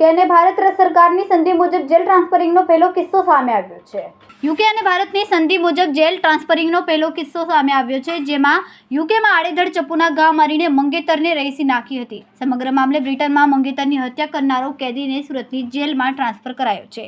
UK અને ભારત સરકારની સંધિ મુજબ જેલ ટ્રાન્સફરિંગનો પહેલો કિસ્સો સામે આવ્યો છે. યુકે અને ભારતની સંધિ મુજબ જેલ ટ્રાન્સફરિંગનો પહેલો કિસ્સો સામે આવ્યો છે, જેમાં યુકેમાં આડેધડ ચપ્પુના ઘા મારીને મંગેતરને રહીસી નાખી હતી. સમગ્ર મામલે બ્રિટનમાં મંગેતરની હત્યા કરનારો કેદીને સુરતની જેલમાં ટ્રાન્સફર કરાયો છે.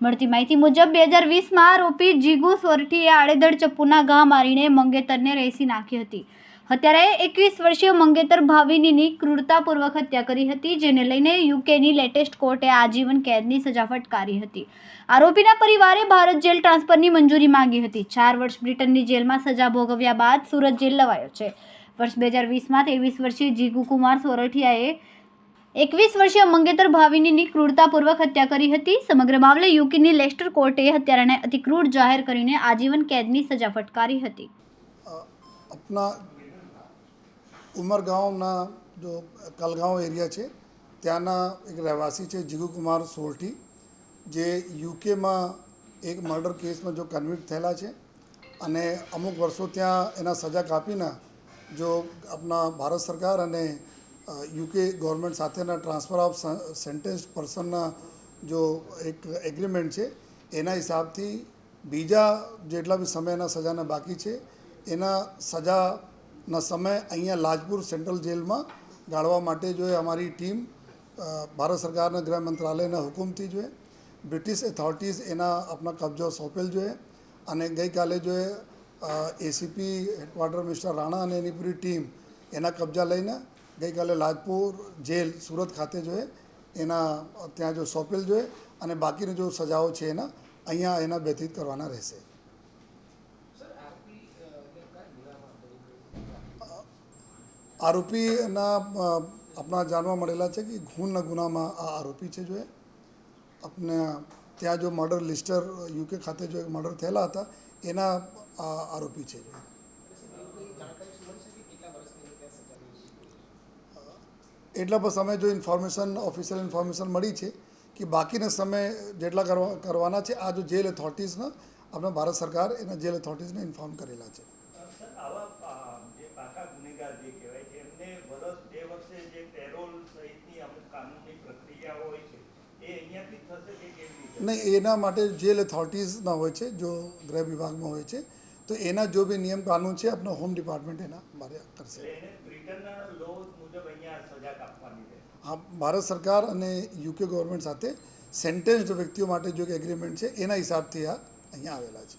મળતી માહિતી મુજબ બે હજાર વીસમાં આરોપી જીગુ સોરઠીએ આડેધડ ચપ્પુના ઘા મારીને મંગેતરને રહીસી નાખી હતી. હત્યારાએ એકવીસ વર્ષીય મંગેતર ભાવિનીની ક્રૂરતાપૂર્વક હત્યા કરી હતી જેને લઈને યુકેની લેટેસ્ટ કોર્ટે આજીવન કેદની સજા ફટકારી હતી આરોપીના પરિવારે ભારત જેલ ટ્રાન્સફરની મંજૂરી માંગી હતી ચાર વર્ષ બ્રિટનની જેલમાં સજા ભોગવ્યા બાદ સુરત જેલ લવાયો છે વર્ષ બે હજાર વીસમાં ત્રેવીસ વર્ષીય જીગુકુમાર સોરઠિયાએ એકવીસ વર્ષીય મંગેતર ભાવિનીની ક્રૂરતાપૂર્વક હત્યા કરી હતી સમગ્ર મામલે યુકેની લેસ્ટર કોર્ટે હત્યારાને અતિક્રૂર જાહેર કરીને આજીવન કેદની સજા ફટકારી હતી અપના ઉમરગાંવના જો કલગાંવ એરિયા છે, ત્યાંના એક રહેવાસી છે જીગુકુમાર સોરઠી જે યુકેમાં એક મર્ડર કેસમાં જો કન્વિક્ટ થયેલા છે અને અમુક વર્ષો ત્યાં એના સજા કાપીને જો આપણા ભારત સરકાર અને યુકે ગવર્મેન્ટ સાથેના ટ્રાન્સફર ઓફ સેન્ટેન્સ પર્સનના જો એક એગ્રીમેન્ટ છે, એના હિસાબથી બીજા જેટલા બી સમયના સજાના બાકી છે, એના સજાના સમય અહીંયા લાજપુર સેન્ટ્રલ જેલમાં ગાળવા માટે જો એ અમારી ટીમ ભારત સરકારના ગૃહ મંત્રાલયના હુકુમથી જોઈએ બ્રિટિશ એથોરિટીઝ એના આપણા કબજો સોંપેલ જોઈએ અને ગઈકાલે જો એ એસીપી હેડક્વાર્ટર મિસ્ટર રાણા અને એની પૂરી ટીમ એના કબજા લઈને ગઈકાલે લાજપુર જેલ સુરત ખાતે જોઈએ એના ત્યાં જો સોંપેલ જોઈએ અને બાકીની જો સજાઓ છે એના, અહીંયા એના વ્યતીત કરવાના રહેશે. આરોપીના આપણા જાણવા મળેલા છે કે ખૂનના ગુનામાં આ આરોપી છે જો એ. આપણે ત્યાં જો મર્ડર લિસ્ટર, યુકે ખાતે જો મર્ડર થયેલા હતા, એના આરોપી છે જો એટલા પણ સમય જો ઇન્ફોર્મેશન, ઓફિશિયલ ઇન્ફોર્મેશન મળી છે કે બાકીના સમય જેટલા કરવા, કરવાના છે, આ જો જેલ અથોરિટીઝના આપણે ભારત સરકાર એના જેલ અથોરિટીઝને ઇન્ફોર્મ કરેલા છે સર આવા આ, જે પાકા ગુનેગાર જે કહેવાય છે એમને વર્ષ બે વર્ષે જે પેરોલ સહિતની અમુક કાનૂની પ્રક્રિયાઓ હોય છે એ અહીંયાથી જ થશે કે કેવી રીતે નહીં એના માટે જેલ અથોરિટીઝના હોય છે જો ગૃહ વિભાગમાં હોય છે તો એના જો બી નિયમ કાનૂન છે આપણા હોમ ડિપાર્ટમેન્ટ એના મારે કરશે હા ભારત સરકાર અને યુકે ગવર્મેન્ટ સાથે સેન્ટેન્સ્ડ વ્યક્તિઓ માટે જો એક એગ્રીમેન્ટ છે એના હિસાબથી આ અહીંયા આવેલા છે.